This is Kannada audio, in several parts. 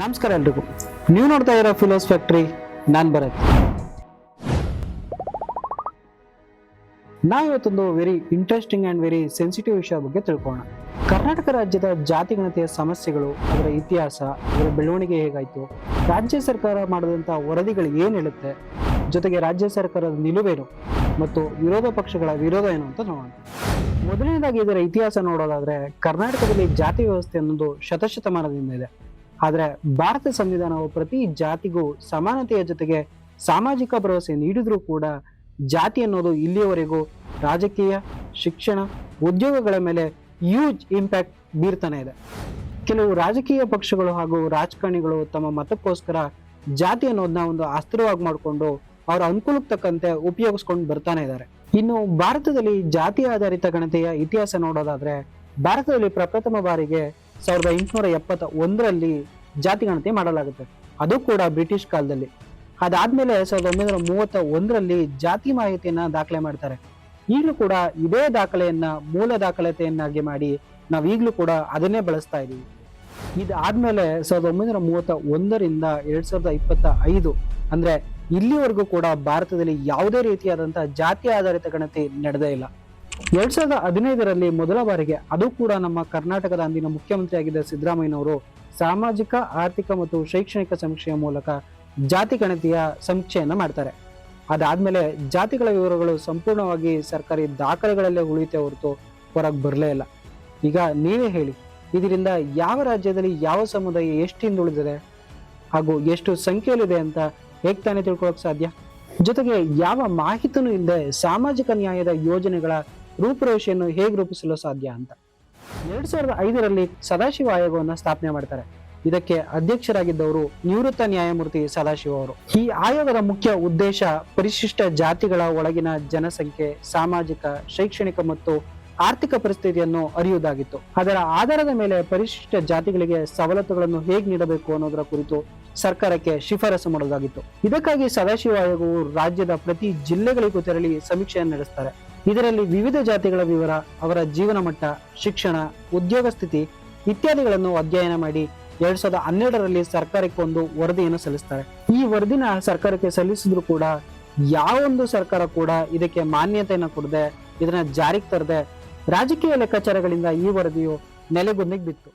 ನಮಸ್ಕಾರ ಎಲ್ರಿಗೂ. ನೀವು ನೋಡ್ತಾ ಇರೋ ಫಿಲೋಸ್ ಫ್ಯಾಕ್ಟ್ರಿ ನಾನು Bharath. ನಾವಿವತ್ತೊಂದು very interesting and very sensitive ವಿಷಯ ಬಗ್ಗೆ ತಿಳ್ಕೊಳ್ಳೋಣ. ಕರ್ನಾಟಕ ರಾಜ್ಯದ ಜಾತಿಗಣತೆಯ ಸಮಸ್ಯೆಗಳು, ಅದರ ಇತಿಹಾಸ, ಅದರ ಬೆಳವಣಿಗೆ ಹೇಗಾಯಿತು, ರಾಜ್ಯ ಸರ್ಕಾರ ಮಾಡಿದಂಥ ವರದಿಗಳು ಏನು ಹೇಳುತ್ತೆ, ಜೊತೆಗೆ ರಾಜ್ಯ ಸರ್ಕಾರದ ನಿಲುವೇನು ಮತ್ತು ವಿರೋಧ ಪಕ್ಷಗಳ ವಿರೋಧ ಏನು ಅಂತ ನೋಡೋಣ. ಮೊದಲನೇದಾಗಿ ಇದರ ಇತಿಹಾಸ ನೋಡೋದಾದ್ರೆ ಕರ್ನಾಟಕದಲ್ಲಿ ಜಾತಿ ವ್ಯವಸ್ಥೆ ಅನ್ನೋದು ಶತಶತಮಾನದಿಂದ ಇದೆ. ಆದರೆ ಭಾರತ ಸಂವಿಧಾನವು ಪ್ರತಿ ಜಾತಿಗೂ ಸಮಾನತೆಯ ಜೊತೆಗೆ ಸಾಮಾಜಿಕ ಭರವಸೆ ನೀಡಿದರೂ ಕೂಡ ಜಾತಿ ಅನ್ನೋದು ಇಲ್ಲಿಯವರೆಗೂ ರಾಜಕೀಯ, ಶಿಕ್ಷಣ, ಉದ್ಯೋಗಗಳ ಮೇಲೆ ಹ್ಯೂಜ್ ಇಂಪ್ಯಾಕ್ಟ್ ಬೀರ್ತಾನೆ ಇದೆ. ಕೆಲವು ರಾಜಕೀಯ ಪಕ್ಷಗಳು ಹಾಗೂ ರಾಜಕಾರಣಿಗಳು ತಮ್ಮ ಮತಕ್ಕೋಸ್ಕರ ಜಾತಿ ಅನ್ನೋದನ್ನ ಒಂದು ಅಸ್ತ್ರವಾಗಿ ಮಾಡಿಕೊಂಡು ಅವರ ಅನುಕೂಲಕ್ಕೆ ತಕ್ಕಂತೆ ಉಪಯೋಗಿಸ್ಕೊಂಡು ಬರ್ತಾನೆ ಇದ್ದಾರೆ ಇನ್ನು ಭಾರತದಲ್ಲಿ ಜಾತಿ ಆಧಾರಿತ ಗಣತೆಯ ಇತಿಹಾಸ ನೋಡೋದಾದ್ರೆ ಭಾರತದಲ್ಲಿ ಪ್ರಪ್ರಥಮ ಬಾರಿಗೆ ಸಾವಿರದ ಎಂಟುನೂರ ಎಪ್ಪತ್ತ ಒಂದರಲ್ಲಿ ಜಾತಿ ಗಣತಿ ಮಾಡಲಾಗುತ್ತೆ. ಅದು ಕೂಡ ಬ್ರಿಟಿಷ್ ಕಾಲದಲ್ಲಿ. ಅದಾದ್ಮೇಲೆ ಸಾವಿರದ ಒಂಬೈನೂರ ಮೂವತ್ತ ಒಂದರಲ್ಲಿ ಜಾತಿ ಮಾಹಿತಿಯನ್ನ ದಾಖಲೆ ಮಾಡ್ತಾರೆ. ಈಗಲೂ ಕೂಡ ಇದೇ ದಾಖಲೆಯನ್ನ, ಮೂಲ ದಾಖಲತೆಯನ್ನಾಗಿ ಮಾಡಿ ನಾವು ಕೂಡ ಅದನ್ನೇ ಬಳಸ್ತಾ ಇದ್ದೀವಿ ಇದಾದ್ಮೇಲೆ ಸಾವಿರದ ಒಂಬೈನೂರ ಮೂವತ್ತ ಒಂದರಿಂದ ಎರಡ್ ಸಾವಿರದ ಇಪ್ಪತ್ತ ಐದು ಅಂದ್ರೆ ಇಲ್ಲಿವರೆಗೂ ಕೂಡ ಭಾರತದಲ್ಲಿ ಯಾವುದೇ ರೀತಿಯಾದಂತಹ ಜಾತಿ ಆಧಾರಿತ ಗಣತಿ ನಡೆದೇ ಇಲ್ಲ. ಎರಡ್ ಸಾವಿರದ ಹದಿನೈದರಲ್ಲಿ ಮೊದಲ ಬಾರಿಗೆ ಅದು ಕೂಡ ನಮ್ಮ ಕರ್ನಾಟಕದ ಅಂದಿನ ಮುಖ್ಯಮಂತ್ರಿ ಆಗಿದ್ದ ಸಿದ್ದರಾಮಯ್ಯನವರು ಸಾಮಾಜಿಕ, ಆರ್ಥಿಕ ಮತ್ತು ಶೈಕ್ಷಣಿಕ ಸಮೀಕ್ಷೆಯ ಮೂಲಕ ಜಾತಿ ಗಣತಿಯ ಸಮೀಕ್ಷೆಯನ್ನು ಮಾಡ್ತಾರೆ. ಅದಾದ್ಮೇಲೆ ಜಾತಿಗಳ ವಿವರಗಳು ಸಂಪೂರ್ಣವಾಗಿ ಸರ್ಕಾರಿ ದಾಖಲೆಗಳಲ್ಲೇ ಉಳಿಯುತ್ತೆ ಹೊರತು ಹೊರಗೆ ಬರಲೇ ಇಲ್ಲ. ಈಗ ನೀವೇ ಹೇಳಿ, ಇದರಿಂದ ಯಾವ ರಾಜ್ಯದಲ್ಲಿ ಯಾವ ಸಮುದಾಯ ಎಷ್ಟು ಹಿಂದುಳಿದಿದೆ ಹಾಗೂ ಎಷ್ಟು ಸಂಖ್ಯೆಯಲ್ಲಿದೆ ಅಂತ ಹೇಗೆ ತಾನೇ ತಿಳ್ಕೊಳಕ್ ಸಾಧ್ಯ? ಜೊತೆಗೆ ಯಾವ ಮಾಹಿತಿನೂ ಇಲ್ಲದೆ ಸಾಮಾಜಿಕ ನ್ಯಾಯದ ಯೋಜನೆಗಳ ರೂಪುರೇಷೆಯನ್ನು ಹೇಗೆ ರೂಪಿಸಲು ಸಾಧ್ಯ ಅಂತ. ಎರಡ್ ಸಾವಿರದ ಐದರಲ್ಲಿ ಸದಾಶಿವ ಆಯೋಗವನ್ನು ಸ್ಥಾಪನೆ ಮಾಡ್ತಾರೆ. ಇದಕ್ಕೆ ಅಧ್ಯಕ್ಷರಾಗಿದ್ದವರು ನಿವೃತ್ತ ನ್ಯಾಯಮೂರ್ತಿ ಸದಾಶಿವ ಅವರು. ಈ ಆಯೋಗದ ಮುಖ್ಯ ಉದ್ದೇಶ ಪರಿಶಿಷ್ಟ ಜಾತಿಗಳ ಒಳಗಿನ ಜನಸಂಖ್ಯೆ, ಸಾಮಾಜಿಕ, ಶೈಕ್ಷಣಿಕ ಮತ್ತು ಆರ್ಥಿಕ ಪರಿಸ್ಥಿತಿಯನ್ನು ಅರಿಯುವುದಾಗಿತ್ತು. ಅದರ ಆಧಾರದ ಮೇಲೆ ಪರಿಶಿಷ್ಟ ಜಾತಿಗಳಿಗೆ ಸವಲತ್ತುಗಳನ್ನು ಹೇಗೆ ನೀಡಬೇಕು ಅನ್ನೋದರ ಕುರಿತು ಸರ್ಕಾರಕ್ಕೆ ಶಿಫಾರಸು ಮಾಡೋದಾಗಿತ್ತು. ಇದಕ್ಕಾಗಿ ಸದಾಶಿವ ಆಯೋಗವು ರಾಜ್ಯದ ಪ್ರತಿ ಜಿಲ್ಲೆಗಳಿಗೂ ತೆರಳಿ ಸಮೀಕ್ಷೆಯನ್ನು ನಡೆಸ್ತಾರೆ. ಇದರಲ್ಲಿ ವಿವಿಧ ಜಾತಿಗಳ ವಿವರ, ಅವರ ಜೀವನ ಮಟ್ಟ, ಶಿಕ್ಷಣ, ಉದ್ಯೋಗ ಸ್ಥಿತಿ ಇತ್ಯಾದಿಗಳನ್ನು ಅಧ್ಯಯನ ಮಾಡಿ ಎರಡ್ ಸಾವಿರದ ಹನ್ನೆರಡರಲ್ಲಿ ಸರ್ಕಾರಕ್ಕೆ ಒಂದು ವರದಿಯನ್ನು ಸಲ್ಲಿಸ್ತಾರೆ. ಈ ವರದಿನ ಸರ್ಕಾರಕ್ಕೆ ಸಲ್ಲಿಸಿದ್ರು ಕೂಡ ಯಾವೊಂದು ಸರ್ಕಾರ ಕೂಡ ಇದಕ್ಕೆ ಮಾನ್ಯತೆಯನ್ನು ಕೊಡದೆ, ಇದನ್ನ ಜಾರಿಗೆ ತರದೆ ರಾಜಕೀಯ ಲೆಕ್ಕಾಚಾರಗಳಿಂದ ಈ ವರದಿಯು ನೆಲೆಗುಂದಿಗೆ ಬಿತ್ತು.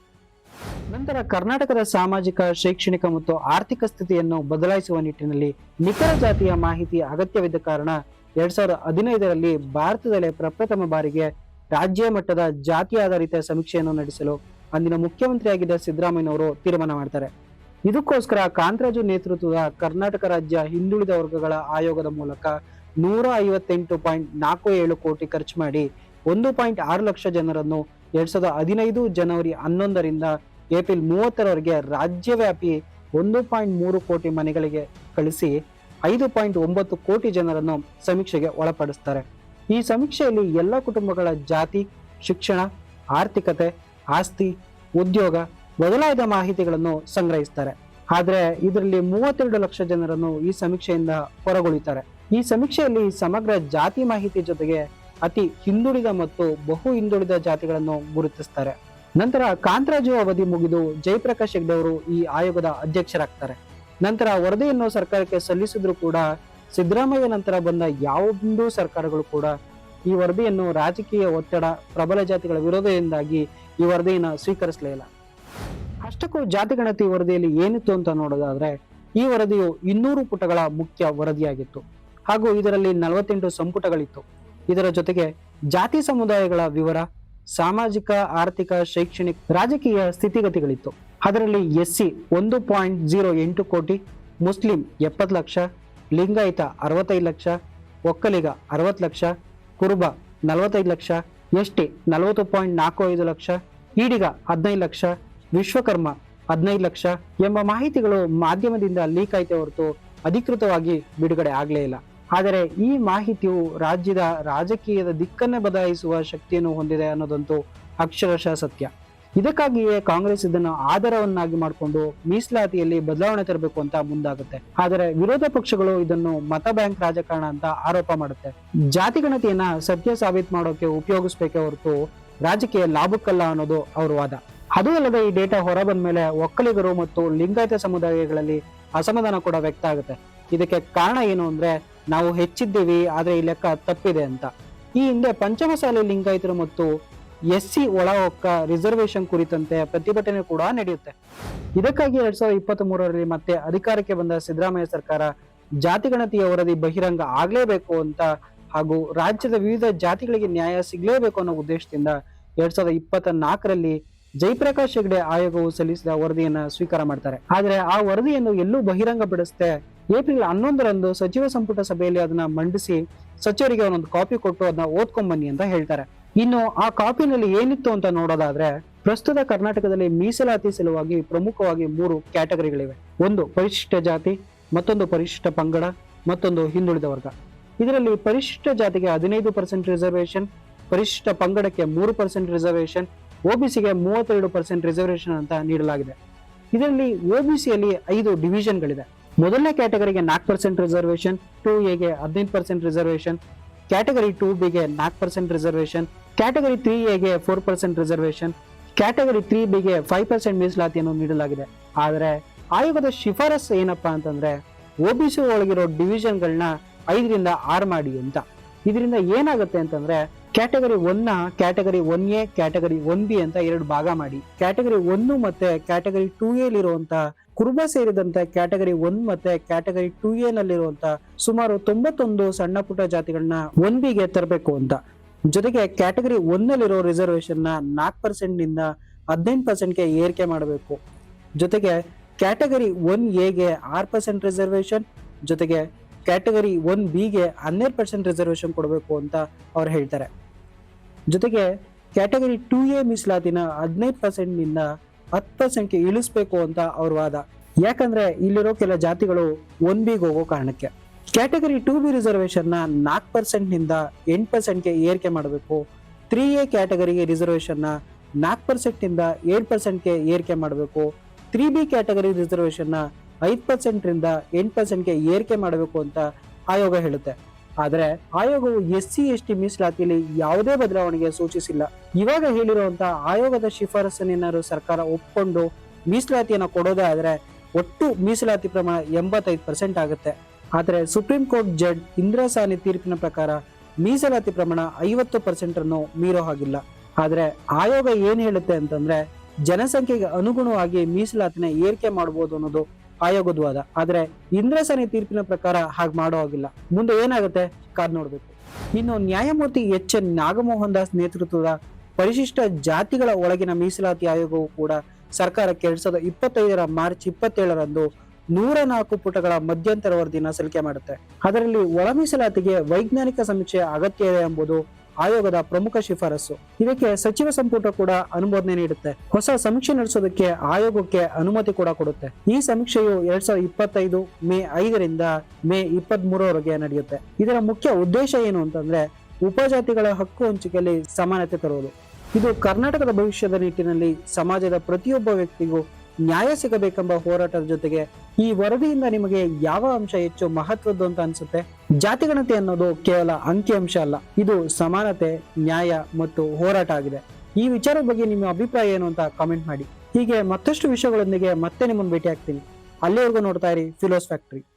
ನಂತರ ಕರ್ನಾಟಕದ ಸಾಮಾಜಿಕ, ಶೈಕ್ಷಣಿಕ ಮತ್ತು ಆರ್ಥಿಕ ಸ್ಥಿತಿಯನ್ನು ಬದಲಾಯಿಸುವ ನಿಟ್ಟಿನಲ್ಲಿ ನಿಖರ ಜಾತಿಯ ಮಾಹಿತಿ ಅಗತ್ಯವಿದ್ದ ಕಾರಣ ಎರಡ್ ಸಾವಿರದ ಹದಿನೈದರಲ್ಲಿ ಭಾರತದಲ್ಲೇ ಪ್ರಪ್ರಥಮ ಬಾರಿಗೆ ರಾಜ್ಯ ಮಟ್ಟದ ಜಾತಿ ಆಧಾರಿತ ಸಮೀಕ್ಷೆಯನ್ನು ನಡೆಸಲು ಅಂದಿನ ಮುಖ್ಯಮಂತ್ರಿಯಾಗಿದ್ದ ಸಿದ್ದರಾಮಯ್ಯನವರು ತೀರ್ಮಾನ ಮಾಡ್ತಾರೆ. ಇದಕ್ಕೋಸ್ಕರ ಕಾಂತರಾಜು ನೇತೃತ್ವದ ಕರ್ನಾಟಕ ರಾಜ್ಯ ಹಿಂದುಳಿದ ವರ್ಗಗಳ ಆಯೋಗದ ಮೂಲಕ ನೂರ ಐವತ್ತೆಂಟು ಪಾಯಿಂಟ್ ನಾಲ್ಕು ಏಳು ಕೋಟಿ ಖರ್ಚು ಮಾಡಿ ಒಂದು ಪಾಯಿಂಟ್ ಆರು ಲಕ್ಷ ಜನರನ್ನು ಎರಡ್ ಸಾವಿರದ ಹದಿನೈದು ಜನವರಿ ಹನ್ನೊಂದರಿಂದ ಏಪ್ರಿಲ್ ಮೂವತ್ತರವರೆಗೆ ರಾಜ್ಯವ್ಯಾಪಿ ಒಂದು ಪಾಯಿಂಟ್ ಮೂರು ಕೋಟಿ ಮನೆಗಳಿಗೆ ಕಳಿಸಿ ಐದು ಪಾಯಿಂಟ್ ಒಂಬತ್ತು ಕೋಟಿ ಜನರನ್ನು ಸಮೀಕ್ಷೆಗೆ ಒಳಪಡಿಸ್ತಾರೆ. ಈ ಸಮೀಕ್ಷೆಯಲ್ಲಿ ಎಲ್ಲ ಕುಟುಂಬಗಳ ಜಾತಿ, ಶಿಕ್ಷಣ, ಆರ್ಥಿಕತೆ, ಆಸ್ತಿ, ಉದ್ಯೋಗ ಮೊದಲಾದ ಮಾಹಿತಿಗಳನ್ನು ಸಂಗ್ರಹಿಸ್ತಾರೆ. ಆದರೆ ಇದರಲ್ಲಿ ಮೂವತ್ತೆರಡು ಲಕ್ಷ ಜನರನ್ನು ಈ ಸಮೀಕ್ಷೆಯಿಂದ ಹೊರಗುಳಿತಾರೆ. ಈ ಸಮೀಕ್ಷೆಯಲ್ಲಿ ಸಮಗ್ರ ಜಾತಿ ಮಾಹಿತಿ ಜೊತೆಗೆ ಅತಿ ಹಿಂದುಳಿದ ಮತ್ತು ಬಹು ಹಿಂದುಳಿದ ಜಾತಿಗಳನ್ನು ಗುರುತಿಸ್ತಾರೆ. ನಂತರ ಕಾಂತರಾಜು ಅವಧಿ ಮುಗಿದು ಜಯಪ್ರಕಾಶ್ ಹೆಗ್ಡೆ ಅವರು ಈ ಆಯೋಗದ ಅಧ್ಯಕ್ಷರಾಗ್ತಾರೆ. ನಂತರ ವರದಿಯನ್ನು ಸರ್ಕಾರಕ್ಕೆ ಸಲ್ಲಿಸಿದ್ರು ಕೂಡ ಸಿದ್ದರಾಮಯ್ಯ ನಂತರ ಬಂದ ಯಾವೊಂದು ಸರ್ಕಾರಗಳು ಕೂಡ ಈ ವರದಿಯನ್ನು ರಾಜಕೀಯ ಒತ್ತಡ, ಪ್ರಬಲ ಜಾತಿಗಳ ವಿರೋಧದಿಂದಾಗಿ ಈ ವರದಿಯನ್ನು ಸ್ವೀಕರಿಸಲೇ ಇಲ್ಲ. ಅಷ್ಟಕ್ಕೂ ಜಾತಿ ಗಣತಿ ವರದಿಯಲ್ಲಿ ಏನಿತ್ತು ಅಂತ ನೋಡೋದಾದ್ರೆ ಈ ವರದಿಯು ಇನ್ನೂರು ಪುಟಗಳ ಮುಖ್ಯ ವರದಿಯಾಗಿತ್ತು. ಹಾಗೂ ಇದರಲ್ಲಿ ನಲವತ್ತೆಂಟು ಸಂಪುಟಗಳಿತ್ತು. ಇದರ ಜೊತೆಗೆ ಜಾತಿ ಸಮುದಾಯಗಳ ವಿವರ, ಸಾಮಾಜಿಕ, ಆರ್ಥಿಕ, ಶೈಕ್ಷಣಿಕ, ರಾಜಕೀಯ ಸ್ಥಿತಿಗತಿಗಳಿತ್ತು. ಅದರಲ್ಲಿ ಎಸ್ ಸಿ ಒಂದು ಪಾಯಿಂಟ್ ಜೀರೋ ಎಂಟು ಕೋಟಿ, ಮುಸ್ಲಿಂ ಎಪ್ಪತ್ತು ಲಕ್ಷ, ಲಿಂಗಾಯತ ಅರವತ್ತೈದು ಲಕ್ಷ, ಒಕ್ಕಲಿಗ ಅರವತ್ತು ಲಕ್ಷ, ಕುರುಬ ನಲವತ್ತೈದು ಲಕ್ಷ ಎಸ್ ಟಿ ನಲವತ್ತು ಪಾಯಿಂಟ್ ನಾಲ್ಕು ಐದು ಲಕ್ಷ, ಈಡಿಗ ಹದಿನೈದು ಲಕ್ಷ, ವಿಶ್ವಕರ್ಮ ಹದಿನೈದು ಲಕ್ಷ ಎಂಬ ಮಾಹಿತಿಗಳು ಮಾಧ್ಯಮದಿಂದ ಲೀಕ್ ಆಯ್ತೆ ಹೊರತು ಅಧಿಕೃತವಾಗಿ ಬಿಡುಗಡೆ ಆಗಲೇ ಇಲ್ಲ. ಆದರೆ ಈ ಮಾಹಿತಿಯು ರಾಜ್ಯದ ರಾಜಕೀಯದ ದಿಕ್ಕನ್ನೇ ಬದಲಾಯಿಸುವ ಶಕ್ತಿಯನ್ನು ಹೊಂದಿದೆ ಅನ್ನೋದಂತೂ ಅಕ್ಷರಶಃ ಸತ್ಯ. ಇದಕ್ಕಾಗಿಯೇ ಕಾಂಗ್ರೆಸ್ ಇದನ್ನು ಆಧಾರವನ್ನಾಗಿ ಮಾಡಿಕೊಂಡು ಮೀಸಲಾತಿಯಲ್ಲಿ ಬದಲಾವಣೆ ತರಬೇಕು ಅಂತ ಮುಂದಾಗುತ್ತೆ. ಆದರೆ ವಿರೋಧ ಪಕ್ಷಗಳು ಇದನ್ನು ಮತ ಬ್ಯಾಂಕ್ ರಾಜಕಾರಣ ಅಂತ ಆರೋಪ ಮಾಡುತ್ತೆ. ಜಾತಿ ಗಣತಿಯನ್ನ ಸತ್ಯ ಸಾಬೀತು ಮಾಡೋಕೆ ಉಪಯೋಗಿಸ್ಬೇಕೇ ಹೊರತು ರಾಜಕೀಯ ಲಾಭಕ್ಕಲ್ಲ ಅನ್ನೋದು ಅವ್ರ ವಾದ. ಅದು ಅಲ್ಲದೆ ಈ ಡೇಟಾ ಹೊರ ಬಂದ ಮೇಲೆ ಒಕ್ಕಲಿಗರು ಮತ್ತು ಲಿಂಗಾಯತ ಸಮುದಾಯಗಳಲ್ಲಿ ಅಸಮಾಧಾನ ಕೂಡ ವ್ಯಕ್ತ ಆಗುತ್ತೆ. ಇದಕ್ಕೆ ಕಾರಣ ಏನು ಅಂದ್ರೆ ನಾವು ಹೆಚ್ಚಿದ್ದೀವಿ, ಆದ್ರೆ ಈ ಲೆಕ್ಕ ತಪ್ಪಿದೆ ಅಂತ. ಈ ಹಿಂದೆ ಪಂಚಮಸಾಲಿ ಲಿಂಗಾಯತರು ಮತ್ತು ಎಸ್ ಸಿ ಒಳ ಒಕ್ಕ ರಿಸರ್ವೇಶನ್ ಕುರಿತಂತೆ ಪ್ರತಿಭಟನೆ ಕೂಡ ನಡೆಯುತ್ತೆ. ಇದಕ್ಕಾಗಿ ಎರಡ್ ಸಾವಿರದ ಇಪ್ಪತ್ತ್ ಮೂರರಲ್ಲಿ ಮತ್ತೆ ಅಧಿಕಾರಕ್ಕೆ ಬಂದ ಸಿದ್ದರಾಮಯ್ಯ ಸರ್ಕಾರ ಜಾತಿಗಣತಿಯ ವರದಿ ಬಹಿರಂಗ ಆಗ್ಲೇಬೇಕು ಅಂತ ಹಾಗೂ ರಾಜ್ಯದ ವಿವಿಧ ಜಾತಿಗಳಿಗೆ ನ್ಯಾಯ ಸಿಗ್ಲೇಬೇಕು ಅನ್ನೋ ಉದ್ದೇಶದಿಂದ ಎರಡ್ ಸಾವಿರದ ಇಪ್ಪತ್ತ ನಾಲ್ಕರಲ್ಲಿ ಜಯಪ್ರಕಾಶ್ ಹೆಗ್ಡೆ ಆಯೋಗವು ಸಲ್ಲಿಸಿದ ವರದಿಯನ್ನ ಸ್ವೀಕಾರ ಮಾಡ್ತಾರೆ. ಆದ್ರೆ ಆ ವರದಿಯನ್ನು ಎಲ್ಲೂ ಬಹಿರಂಗ ಪಡಿಸದೆ ಏಪ್ರಿಲ್ ಹನ್ನೊಂದರಂದು ಸಚಿವ ಸಂಪುಟ ಸಭೆಯಲ್ಲಿ ಅದನ್ನ ಮಂಡಿಸಿ ಸಚಿವರಿಗೆ ಒಂದೊಂದು ಕಾಪಿ ಕೊಟ್ಟು ಅದನ್ನ ಓದ್ಕೊಂಡ್ ಬನ್ನಿ ಅಂತ ಹೇಳ್ತಾರೆ. ಇನ್ನು ಆ ಕಾಪಿನಲ್ಲಿ ಏನಿತ್ತು ಅಂತ ನೋಡೋದಾದ್ರೆ, ಪ್ರಸ್ತುತ ಕರ್ನಾಟಕದಲ್ಲಿ ಮೀಸಲಾತಿ ಸಲುವಾಗಿ ಪ್ರಮುಖವಾಗಿ ಮೂರು ಕ್ಯಾಟಗರಿಗಳಿವೆ. ಒಂದು ಪರಿಶಿಷ್ಟ ಜಾತಿ, ಮತ್ತೊಂದು ಪರಿಶಿಷ್ಟ ಪಂಗಡ, ಮತ್ತೊಂದು ಹಿಂದುಳಿದ ವರ್ಗ. ಇದರಲ್ಲಿ ಪರಿಶಿಷ್ಟ ಜಾತಿಗೆ ಹದಿನೈದು ಪರ್ಸೆಂಟ್ ರಿಸರ್ವೇಷನ್ ಪರಿಶಿಷ್ಟ ಪಂಗಡಕ್ಕೆ ಮೂರು ಪರ್ಸೆಂಟ್ ರಿಸರ್ವೇಷನ್ ಒಬಿಸಿಗೆ ಮೂವತ್ತೆರಡು ಪರ್ಸೆಂಟ್ ರಿಸರ್ವೇಷನ್ ಅಂತ ನೀಡಲಾಗಿದೆ. ಇದರಲ್ಲಿ ಒಬಿಸಿಯಲ್ಲಿ ಐದು ಡಿವಿಷನ್ಗಳಿದೆ ಮೊದಲನೇ ಕ್ಯಾಟಗರಿಗೆ ನಾಲ್ಕು ಪರ್ಸೆಂಟ್ ರಿಸರ್ವೇಷನ್ ಟೂ ಎಗೆ ಹದಿನೈದು ಪರ್ಸೆಂಟ್ ರಿಸರ್ವೇಶನ್ ಕ್ಯಾಟಗರಿ ಟೂ ಬಿಗೆ ನಾಲ್ಕು ಪರ್ಸೆಂಟ್ ರಿಸರ್ವೇಷನ್ ಕ್ಯಾಟಗರಿ ತ್ರೀ ಎಗೆ four percent reservation category three ಬಿಗೆ ಫೈವ್ ಪರ್ಸೆಂಟ್ ಮೀಸಲಾತಿಯನ್ನು ನೀಡಲಾಗಿದೆ. ಆದರೆ ಆಯೋಗದ ಶಿಫಾರಸ್ ಏನಪ್ಪಾ ಅಂತಂದ್ರೆ ಒಬಿಸಿ ಒಳಗಿರೋ ಡಿವಿಷನ್ಗಳನ್ನ ಐದರಿಂದ ಆರು ಮಾಡಿ ಅಂತ. ಇದರಿಂದ ಏನಾಗುತ್ತೆ ಅಂತಂದ್ರೆ category ಒನ್ನ category one A category one B ಅಂತ ಎರಡು ಭಾಗ ಮಾಡಿ. ಕ್ಯಾಟಗರಿ ಒನ್ ಮತ್ತೆ ಕ್ಯಾಟಗರಿ ಟೂ ಲಿರುವಂತ ಕುರುಬ ಸೇರಿದಂತೆ ಕ್ಯಾಟಗರಿ ಒನ್ ಮತ್ತೆ ಕ್ಯಾಟಗರಿ ಟೂ ಎ ನಲ್ಲಿರುವಂತ ಸುಮಾರು ತೊಂಬತ್ತೊಂದು ಸಣ್ಣ ಪುಟ್ಟ ಜಾತಿಗಳನ್ನ ಒನ್ ಬಿಗೆ ತರಬೇಕು ಅಂತ. ಜೊತೆಗೆ ಕ್ಯಾಟಗರಿ ಒನ್ ನಲ್ಲಿರೋ ರಿಸರ್ವೇಶನ್ ನಾಲ್ಕು ಪರ್ಸೆಂಟ್ನಿಂದ ಹದಿನೆಂಟು ಪರ್ಸೆಂಟ್ಗೆ ಏರಿಕೆ ಮಾಡಬೇಕು. ಜೊತೆಗೆ ಕ್ಯಾಟಗರಿ ಒನ್ ಎಗೆ ಆರು ಪರ್ಸೆಂಟ್ ರಿಸರ್ವೇಶನ್ ಜೊತೆಗೆ ಕ್ಯಾಟಗರಿ ಒನ್ ಬಿಗೆ ಹನ್ನೆರಡು ಪರ್ಸೆಂಟ್ ರಿಸರ್ವೇಷನ್ ಕೊಡಬೇಕು ಅಂತ ಅವ್ರು ಹೇಳ್ತಾರೆ. ಜೊತೆಗೆ ಕ್ಯಾಟಗರಿ ಟೂ ಎ ಮೀಸಲಾತಿನ ಹದಿನೈದು ಪರ್ಸೆಂಟ್ನಿಂದ ಹತ್ತು ಪರ್ಸೆಂಟ್ಗೆ ಇಳಿಸ್ಬೇಕು ಅಂತ ಅವ್ರ ವಾದ. ಯಾಕಂದ್ರೆ ಇಲ್ಲಿರೋ ಕೆಲ ಜಾತಿಗಳು ಒನ್ ಬಿಗೆ ಹೋಗೋ ಕಾರಣಕ್ಕೆ. ಕ್ಯಾಟಗರಿ ಟೂ ಬಿ ರಿಸರ್ವೇಷನ್ನ ನಾಲ್ಕು ಪರ್ಸೆಂಟ್ನಿಂದ ಎಂಟು ಪರ್ಸೆಂಟ್ಗೆ ಏರಿಕೆ ಮಾಡಬೇಕು. ತ್ರೀ ಎ ಕ್ಯಾಟಗರಿಗೆ ರಿಸರ್ವೇಷನ್ನ ನಾಲ್ಕು ಪರ್ಸೆಂಟ್ನಿಂದ ಏಳು ಪರ್ಸೆಂಟ್ಗೆ ಏರಿಕೆ ಮಾಡಬೇಕು. ತ್ರೀ ಬಿ ಕ್ಯಾಟಗರಿ ರಿಸರ್ವೇಷನ್ನ ಐದು ಪರ್ಸೆಂಟ್ ರಿಂದ ಎಂಟು ಪರ್ಸೆಂಟ್ಗೆ ಏರಿಕೆ ಮಾಡಬೇಕು ಅಂತ ಆಯೋಗ ಹೇಳುತ್ತೆ. ಆದರೆ ಆಯೋಗವು ಎಸ್ ಸಿ, ಎಸ್ ಟಿ ಮೀಸಲಾತಿಯಲ್ಲಿ ಯಾವುದೇ ಬದಲಾವಣೆಗೆ ಸೂಚಿಸಿಲ್ಲ. ಇವಾಗ ಹೇಳಿರುವಂತ ಆಯೋಗದ ಶಿಫಾರಸನ್ನೇನಾದ್ರು ಸರ್ಕಾರ ಒಪ್ಕೊಂಡು ಮೀಸಲಾತಿಯನ್ನ ಕೊಡೋದೇ ಆದರೆ ಒಟ್ಟು ಮೀಸಲಾತಿ ಪ್ರಮಾಣ ಎಂಬತ್ತೈದು ಪರ್ಸೆಂಟ್ ಆಗುತ್ತೆ. ಆದರೆ ಸುಪ್ರೀಂ ಕೋರ್ಟ್ ಜಡ್ ಇಂದ್ರಸಾನಿ ತೀರ್ಪಿನ ಪ್ರಕಾರ ಮೀಸಲಾತಿ ಪ್ರಮಾಣ ಐವತ್ತು ಪರ್ಸೆಂಟ್ ಅನ್ನು ಮೀರೋ ಹಾಗಿಲ್ಲ. ಆದರೆ ಆಯೋಗ ಏನ್ ಹೇಳುತ್ತೆ ಅಂತಂದ್ರೆ ಜನಸಂಖ್ಯೆಗೆ ಅನುಗುಣವಾಗಿ ಮೀಸಲಾತಿನ ಏರಿಕೆ ಮಾಡಬಹುದು ಅನ್ನೋದು ಆಯೋಗದ ವಾದ ಆದ್ರೆ ಇಂದ್ರಸಾನಿ ತೀರ್ಪಿನ ಪ್ರಕಾರ ಹಾಗೆ ಮಾಡೋ ಹಾಗಿಲ್ಲ. ಮುಂದೆ ಏನಾಗುತ್ತೆ? ಕಾದ್ ನೋಡ್ಬೇಕು. ಇನ್ನು ನ್ಯಾಯಮೂರ್ತಿ ಎಚ್ ಎನ್ ನಾಗಮೋಹನ್ ದಾಸ್ ನೇತೃತ್ವದ ಪರಿಶಿಷ್ಟ ಜಾತಿಗಳ ಒಳಗಿನ ಮೀಸಲಾತಿ ಆಯೋಗವು ಕೂಡ ಸರ್ಕಾರಕ್ಕೆ ಎರಡ್ ಸಾವಿರದ ಇಪ್ಪತ್ತೈದರ ಮಾರ್ಚ್ ಇಪ್ಪತ್ತೇಳರಂದು ನೂರ ನಾಲ್ಕು ಪುಟಗಳ ಮಧ್ಯಂತರ ವರದಿನ ಸಲ್ಲಿಕೆ ಮಾಡುತ್ತೆ. ಅದರಲ್ಲಿ ಒಳ ಮೀಸಲಾತಿಗೆ ವೈಜ್ಞಾನಿಕ ಸಮೀಕ್ಷೆ ಅಗತ್ಯ ಇದೆ ಎಂಬುದು ಆಯೋಗದ ಪ್ರಮುಖ ಶಿಫಾರಸು. ಇದಕ್ಕೆ ಸಚಿವ ಸಂಪುಟ ಕೂಡ ಅನುಮೋದನೆ ನೀಡುತ್ತೆ. ಹೊಸ ಸಮೀಕ್ಷೆ ನಡೆಸೋದಕ್ಕೆ ಆಯೋಗಕ್ಕೆ ಅನುಮತಿ ಕೂಡ ಕೊಡುತ್ತೆ. ಈ ಸಮೀಕ್ಷೆಯು ಎರಡ್ ಸಾವಿರದ ಇಪ್ಪತ್ತೈದು ಮೇ ಐದರಿಂದ ಮೇ ಇಪ್ಪತ್ತ್ ಮೂರವರೆಗೆ ನಡೆಯುತ್ತೆ. ಇದರ ಮುಖ್ಯ ಉದ್ದೇಶ ಏನು ಅಂತಂದ್ರೆ ಉಪಜಾತಿಗಳ ಹಕ್ಕು ಹಂಚಿಕೆಯಲ್ಲಿ ಸಮಾನತೆ ತರುವುದು. ಇದು ಕರ್ನಾಟಕದ ಭವಿಷ್ಯದ ನಿಟ್ಟಿನಲ್ಲಿ ಸಮಾಜದ ಪ್ರತಿಯೊಬ್ಬ ವ್ಯಕ್ತಿಗೂ ನ್ಯಾಯ ಸಿಗಬೇಕೆಂಬ ಹೋರಾಟದ ಜೊತೆಗೆ ಈ ವರದಿಯಿಂದ ನಿಮಗೆ ಯಾವ ಅಂಶ ಹೆಚ್ಚು ಮಹತ್ವದ್ದು ಅಂತ ಅನ್ಸುತ್ತೆ? ಜಾತಿಗಣತಿ ಅನ್ನೋದು ಕೇವಲ ಅಂಕಿಅಂಶ ಅಲ್ಲ, ಇದು ಸಮಾನತೆ, ನ್ಯಾಯ ಮತ್ತು ಹೋರಾಟ ಆಗಿದೆ. ಈ ವಿಚಾರದ ಬಗ್ಗೆ ನಿಮ್ಮ ಅಭಿಪ್ರಾಯ ಏನು ಅಂತ ಕಾಮೆಂಟ್ ಮಾಡಿ. ಹೀಗೆ ಮತ್ತಷ್ಟು ವಿಷಯಗಳೊಂದಿಗೆ ಮತ್ತೆ ನಿಮ್ಮನ್ನು ಭೇಟಿ ಆಗ್ತೀನಿ ಅಲ್ಲಿವರೆಗೂ ನೋಡ್ತಾ ಇರಿ ಫಿಲೋಸ್ ಫ್ಯಾಕ್ಟ್ರಿ